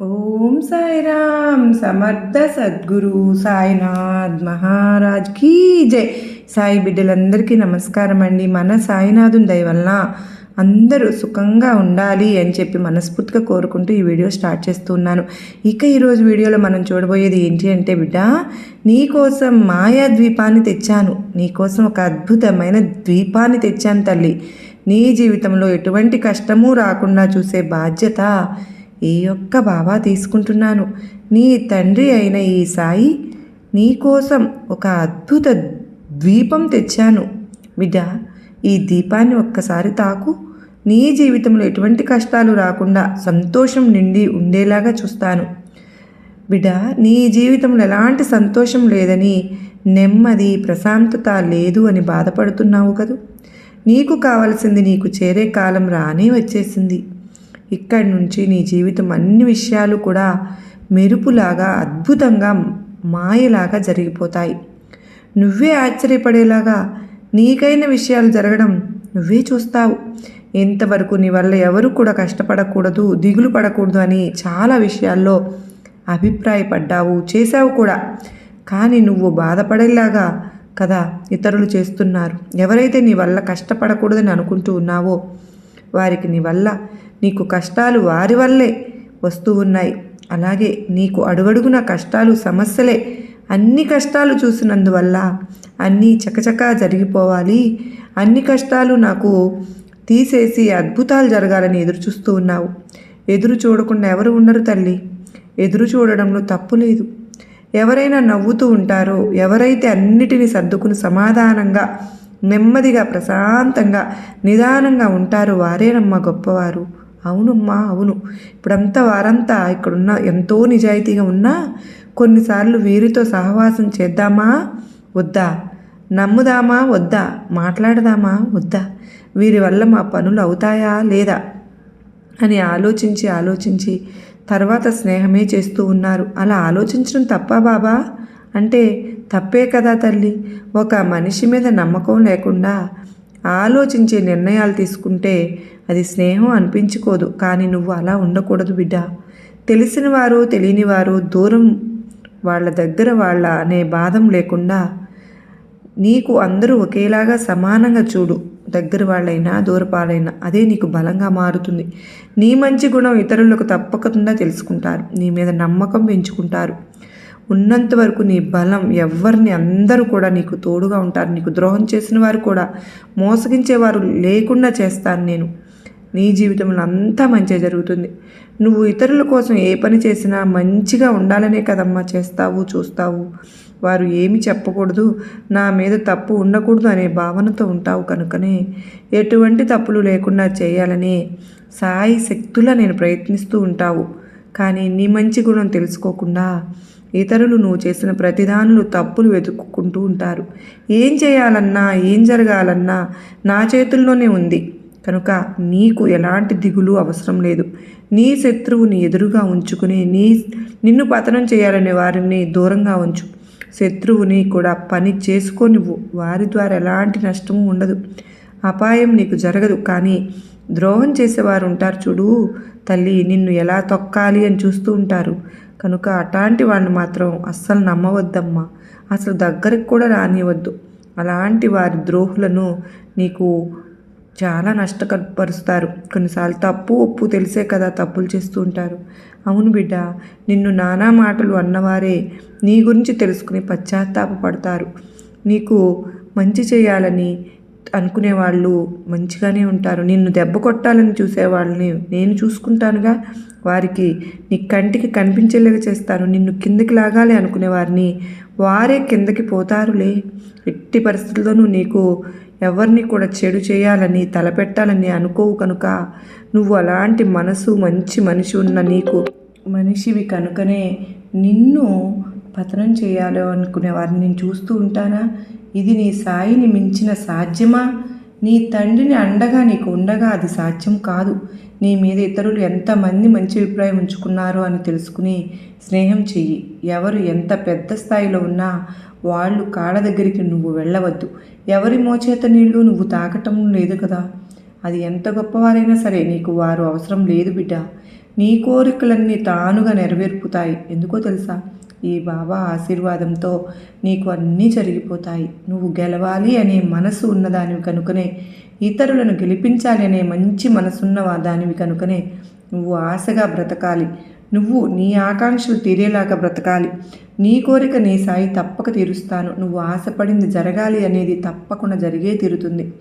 ఓం సాయిరామ్ సమర్థ సద్గురు సాయినాథ్ మహారాజ్ కీ జై. సాయి బిడ్డలందరికీ నమస్కారం అండి. మన సాయినాథుని దయవల్ల అందరూ సుఖంగా ఉండాలి అని చెప్పి మనస్ఫూర్తిగా కోరుకుంటూ ఈ వీడియో స్టార్ట్ చేస్తున్నాను ఇక ఈరోజు వీడియోలో మనం చూడబోయేది ఏంటి అంటే బిడ్డ నీకోసం మాయా ద్వీపాన్ని తెచ్చాను. నీకోసం ఒక అద్భుతమైన ద్వీపాన్ని తెచ్చాను తల్లి. నీ జీవితంలో ఎటువంటి కష్టము రాకుండా చూసే బాధ్యత ఈ యొక్క బాబా తీసుకుంటున్నాను. నీ తండ్రి అయిన ఈ సాయి నీకోసం ఒక అద్భుత ద్వీపం తెచ్చాను. బిడ్డ ఈ దీపాన్ని ఒక్కసారి తాకు. నీ జీవితంలో ఎటువంటి కష్టాలు రాకుండా సంతోషం నిండి ఉండేలాగా చూస్తాను. బిడ్డ నీ జీవితంలో ఎలాంటి సంతోషం లేదని నెమ్మది ప్రశాంతత లేదు అని బాధపడుతున్నావు కదూ? నీకు కావలసింది నీకు చేరే కాలం రానే వచ్చేసింది. ఇక్కడి నుంచి నీ జీవితం అన్ని విషయాలు కూడా మెరుపులాగా అద్భుతంగా మాయలాగా జరిగిపోతాయి. నువ్వే ఆశ్చర్యపడేలాగా నీకైన విషయాలు జరగడం నువ్వే చూస్తావు. ఎంతవరకు నీ వల్ల ఎవరు కూడా కష్టపడకూడదు దిగులు పడకూడదు అని చాలా విషయాల్లో అభిప్రాయపడ్డావు చేశావు కూడా. కానీ నువ్వు బాధపడేలాగా కదా ఇతరులు చేస్తున్నారు. ఎవరైతే నీ వల్ల కష్టపడకూడదని అనుకుంటూ ఉన్నావో వారికి నీ వల్ల నీకు కష్టాలు వారి వల్లే వస్తూ ఉన్నాయి. అలాగే నీకు అడుగడుగున కష్టాలు సమస్యలే అన్ని కష్టాలు చూసినందువల్ల అన్నీ చకచకా జరిగిపోవాలి. అన్ని కష్టాలు నాకు తీసేసి అద్భుతాలు జరగాలని ఎదురు చూస్తూ ఉన్నావు. ఎదురు చూడకుండా ఎవరు ఉండరు తల్లి. ఎదురు చూడడంలో తప్పు లేదు. ఎవరైనా నవ్వుతూ ఉంటారో ఎవరైతే అన్నిటినీ సర్దుకుని సమాధానంగా నెమ్మదిగా ప్రశాంతంగా నిదానంగా ఉంటారు వారేనమ్మా గొప్పవారు. అవునమ్మా అవును. ఇప్పుడంతా వారంతా ఇక్కడున్న ఎంతో నిజాయితీగా ఉన్నా కొన్నిసార్లు వీరితో సహవాసం చేద్దామా? వద్దా? నమ్ముదామా? వద్దా? మాట్లాడదామా? వద్దా? వీరి వల్ల మా పనులు అవుతాయా లేదా? అని ఆలోచించి ఆలోచించి తర్వాత స్నేహమే చేస్తూ ఉన్నారు. అలా ఆలోచించడం తప్ప బాబా? అంటే తప్పే కదా తల్లి. ఒక మనిషి మీద నమ్మకం లేకుండా ఆలోచించే నిర్ణయాలు తీసుకుంటే అది స్నేహం అనిపించుకోదు. కానీ నువ్వు అలా ఉండకూడదు బిడ్డ. తెలిసిన వారు తెలియని వారు దూరం వాళ్ళ దగ్గర వాళ్ళ అనే బాధం లేకుండా నీకు అందరూ ఒకేలాగా సమానంగా చూడు. దగ్గర వాళ్ళైనా దూరపాలైనా అదే నీకు బలంగా మారుతుంది. నీ మంచి గుణం ఇతరులకు తప్పకుండా తెలుసుకుంటారు. నీ మీద నమ్మకం పెంచుకుంటారు. ఉన్నంత వరకు నీ బలం ఎవరిని అందరూ కూడా నీకు తోడుగా ఉంటారు. నీకు ద్రోహం చేసిన వారు కూడా మోసగించేవారు లేకుండా చేస్తాను నేను. నీ జీవితంలో అంతా మంచిగా జరుగుతుంది. నువ్వు ఇతరుల కోసం ఏ పని చేసినా మంచిగా ఉండాలనే కదమ్మా చేస్తావు చూస్తావు. వారు ఏమి చెప్పకూడదు. నా మీద తప్పు ఉండకూడదు అనే భావనతో ఉంటావు కనుకనే ఎటువంటి తప్పులు లేకుండా చేయాలని సాయి శక్తులా నేను ప్రయత్నిస్తూ ఉంటావు. కానీ నీ మంచి గుణం తెలుసుకోకుండా ఇతరులు నువ్వు చేసిన ప్రతిదానులు తప్పులు వెతుక్కుంటూ ఉంటారు. ఏం చేయాలన్నా ఏం జరగాలన్నా నా చేతుల్లోనే ఉంది. కనుక నీకు ఎలాంటి దిగులు అవసరం లేదు. నీ శత్రువుని ఎదురుగా ఉంచుకుని నీ నిన్ను పతనం చేయాలనే వారిని దూరంగా ఉంచు. శత్రువుని కూడా పని చేసుకొని వారి ద్వారా ఎలాంటి నష్టము ఉండదు. అపాయం నీకు జరగదు. కానీ ద్రోహం చేసేవారు ఉంటారు చూడు. తల్లి నిన్ను ఎలా తొక్కాలి అని చూస్తూ ఉంటారు. కనుక అలాంటి వాడిని మాత్రం అస్సలు నమ్మవద్దమ్మా. అసలు దగ్గరికి కూడా రానివద్దు అలాంటి వారి ద్రోహులను నీకు చాలా నష్టపరుస్తారు. కొన్నిసార్లు తప్పు ఒప్పు తెలిసే కదా తప్పులు చేస్తూ ఉంటారు. అవును బిడ్డ నిన్ను నానా మాటలు అన్నవారే నీ గురించి తెలుసుకుని పశ్చాత్తాపడతారు నీకు మంచి చేయాలని అనుకునే వాళ్ళు మంచిగానే ఉంటారు. నిన్ను దెబ్బ కొట్టాలని చూసేవాళ్ళని నేను చూసుకుంటానుగా. వారికి నీ కంటికి కనిపించేలాగా చేస్తాను. నిన్ను కిందకి లాగాలి అనుకునే వారిని వారే కిందకి పోతారులే. ఎట్టి పరిస్థితుల్లోనూ నీకు ఎవరిని కూడా చెడు చేయాలని తలపెట్టాలని అనుకోవు కనుక. నువ్వు అలాంటి మనసు మంచి మనిషి ఉన్న నీకు మనిషివి కనుకనే నిన్ను పతనం చేయాలో అనుకునే వారిని నేను చూస్తూ ఉంటానా? ఇది నీ సాయిని మించిన సాధ్యమా? నీ తండ్రిని అండగా నీకు ఉండగా అది సాధ్యం కాదు. నీ మీద ఇతరులు ఎంతమంది మంచి అభిప్రాయం ఉంచుకున్నారో అని తెలుసుకుని స్నేహం చెయ్యి. ఎవరు ఎంత పెద్ద స్థాయిలో ఉన్నా వాళ్ళు కాళ్ళ దగ్గరికి నువ్వు వెళ్ళవద్దు. ఎవరి మోచేత నీళ్ళు నువ్వు తాకటం లేదు కదా. అది ఎంత గొప్పవారైనా సరే నీకు వారు అవసరం లేదు బిడ్డ. నీ కోరికలన్నీ తానుగా నెరవేర్పుతాయి. ఎందుకో తెలుసా? ఈ బాబా ఆశీర్వాదంతో నీకు అన్నీ జరిగిపోతాయి. నువ్వు గెలవాలి అనే మనసు ఉన్నదానివి కనుకనే ఇతరులను గెలిపించాలి అనే మంచి మనసున్న దానివి కనుకనే నువ్వు ఆశగా బ్రతకాలి. నువ్వు నీ ఆకాంక్షలు తీరేలాగా బ్రతకాలి. నీ కోరిక నీ సాయి తప్పక తీరుస్తాను. నువ్వు ఆశపడింది జరగాలి అనేది తప్పకుండా జరిగే తీరుతుంది.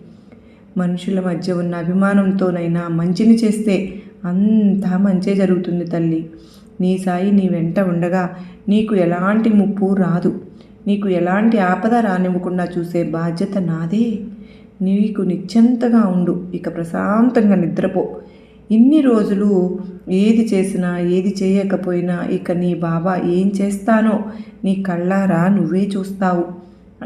మనుషుల మధ్య ఉన్న అభిమానంతోనైనా మంచిని చేస్తే అంతా మంచే జరుగుతుంది తల్లి. నీ సాయి నీ వెంట ఉండగా నీకు ఎలాంటి ముప్పు రాదు. నీకు ఎలాంటి ఆపద రానివ్వకుండా చూసే బాధ్యత నాదే. నీకు నిశ్చంతగా ఉండు ఇక ప్రశాంతంగా నిద్రపో. ఇన్ని రోజులు ఏది చేసినా ఏది చేయకపోయినా ఇక నీ బాబా ఏం చేస్తానో నీ కళ్ళారా నువ్వే చూస్తావు.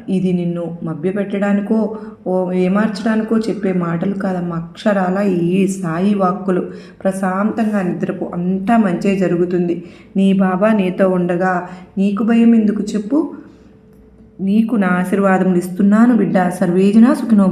ఇది నిన్ను మభ్యపెట్టడానికో ఓ ఏమార్చడానికో చెప్పే మాటలు కాదమ్మా. అక్షరాల ఈ సాయి వాక్కులు. ప్రశాంతంగా నిద్రపు. అంతా మంచే జరుగుతుంది. నీ బాబా నీతో ఉండగా నీకు భయం ఎందుకు చెప్పు? నీకు నా ఆశీర్వాదములు ఇస్తున్నాను బిడ్డ. సర్వేజన సుఖినో